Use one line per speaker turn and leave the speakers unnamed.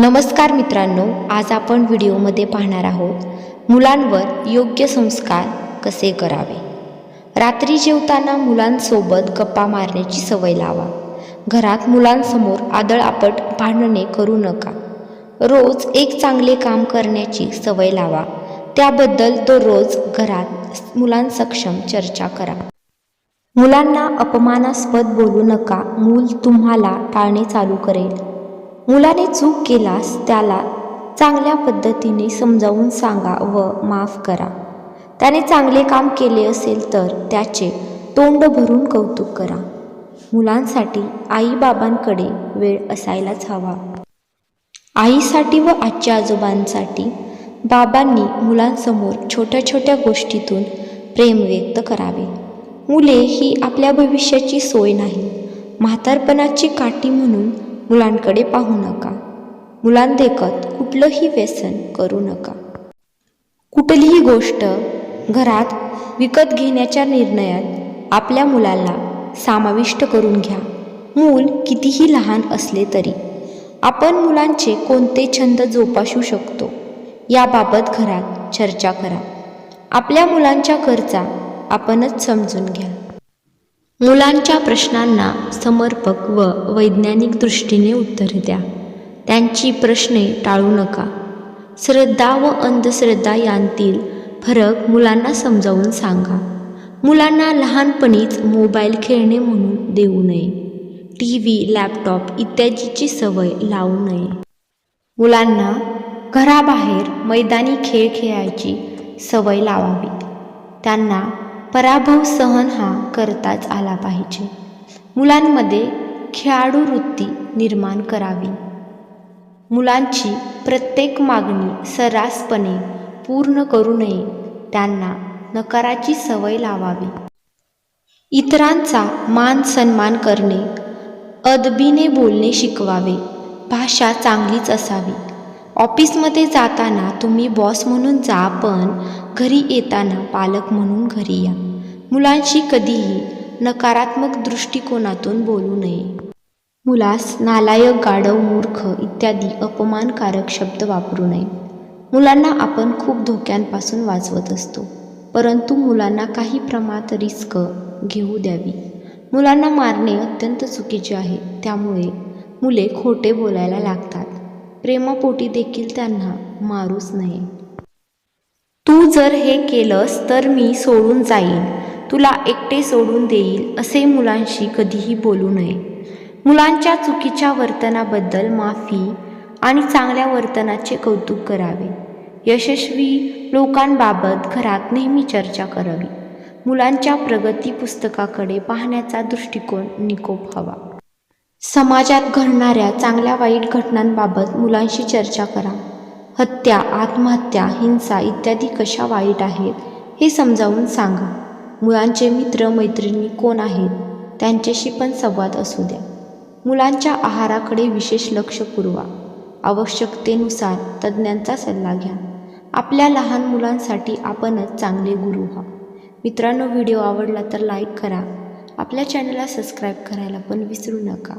नमस्कार मित्रांनो आज आपण व्हिडिओमध्ये पाहणार आहोत मुलांवर योग्य संस्कार कसे करावे? रात्री जेवताना मुलांसोबत गप्पा मारण्याची सवय लावा. घरात मुलांसमोर आदळआपट भांडणे करू नका. रोज एक चांगले काम करण्याची सवय लावा. त्याबद्दल दररोज घरात मुलांसक्षम चर्चा करा. मुलांना अपमानास्पद बोलू नका. मूल तुम्हाला टाळणे चालू करेल. मुलाने चूक केलास त्याला चांगल्या पद्धतीने समजावून सांगा व माफ करा. त्याने चांगले काम केले असेल तर त्याचे तोंड भरून कौतुक करा. मुलांसाठी आईबाबांकडे वेळ असायलाच हवा. आईसाठी व आजच्या आजोबांसाठी बाबांनी मुलांसमोर छोट्या छोट्या गोष्टीतून प्रेम व्यक्त करावे. मुले ही आपल्या भविष्याची सोय नाही. म्हातारपणाची काठी म्हणून मुलांकडे पाहू नका. मुलांदेखत कुठलंही व्यसन करू नका. कुठलीही गोष्ट घरात विकत घेण्याच्या निर्णयात आपल्या मुलाला समाविष्ट करून घ्या. मूल कितीही लहान असले तरी आपण मुलांचे कोणते छंद जोपासू शकतो याबाबत घरात चर्चा करा. आपल्या मुलांच्या गरजा आपणच समजून घ्या. मुलांच्या प्रश्नांना समर्पक व वैज्ञानिक दृष्टीने उत्तर द्या. त्यांची प्रश्ने टाळू नका. श्रद्धा व अंधश्रद्धा यांतील फरक मुलांना समजावून सांगा. मुलांना लहानपणीच मोबाईल खेळणे म्हणून देऊ नये. टी व्ही लॅपटॉप इत्यादीची सवय लावू नये. मुलांना घराबाहेर मैदानी खेळ खेळायची सवय लावावी. त्यांना पराभव सहन हा करताच आला पाहिजे. मुलांमध्ये खेळाडू वृत्ती निर्माण करावी. मुलांची प्रत्येक मागणी सर्रासपणे पूर्ण करू नये त्यांना नकाराची सवय लावावी. इतरांचा मान सन्मान करणे अदबीने बोलणे शिकवावे भाषा चांगलीच असावी. ऑफिसमध्ये जाताना तुम्ही बॉस म्हणून जा पण घरी येताना पालक म्हणून घरी या. मुलांशी कधीही नकारात्मक दृष्टिकोनातून बोलू नये. मुलास नालायक गाढव मूर्ख इत्यादी अपमानकारक शब्द वापरू नये. मुलांना आपण खूप धोक्यांपासून वाचवत असतो परंतु मुलांना काही प्रमाणात रिस्क घेऊ द्यावी. मुलांना मारणे अत्यंत चुकीचे आहे त्यामुळे मुले खोटे बोलायला लागतात. प्रेमापोटी देखील त्यांना मारूच नये. तू जर हे केलंस तर मी सोडून जाईन. तुला एकटे सोडून देईल असे मुलांशी कधीही बोलू नये. मुलांच्या चुकीच्या वर्तनाबद्दल माफी आणि चांगल्या वर्तनाचे कौतुक करावे. यशस्वी लोकांबाबत घरात नेहमी चर्चा करावी. मुलांच्या प्रगती पुस्तकाकडे पाहण्याचा दृष्टिकोन निकोप हवा. समाजात घडणाऱ्या चांगल्या वाईट घटनांबाबत मुलांशी चर्चा करा. हत्या आत्महत्या हिंसा इत्यादी कशा वाईट आहेत हे समजावून सांगा. मुलांचे मित्र मैत्रिणी कोण आहेत त्यांच्याशी पण संवाद असू द्या. मुलांच्या आहाराकडे विशेष लक्ष पुरवा. आवश्यकतेनुसार तज्ज्ञांचा सल्ला घ्या. आपल्या लहान मुलांसाठी आपणच चांगले गुरु व्हा. मित्रांनो व्हिडिओ आवडला तर लाईक करा. आपल्या चॅनलला सबस्क्राईब करायला पण विसरू नका.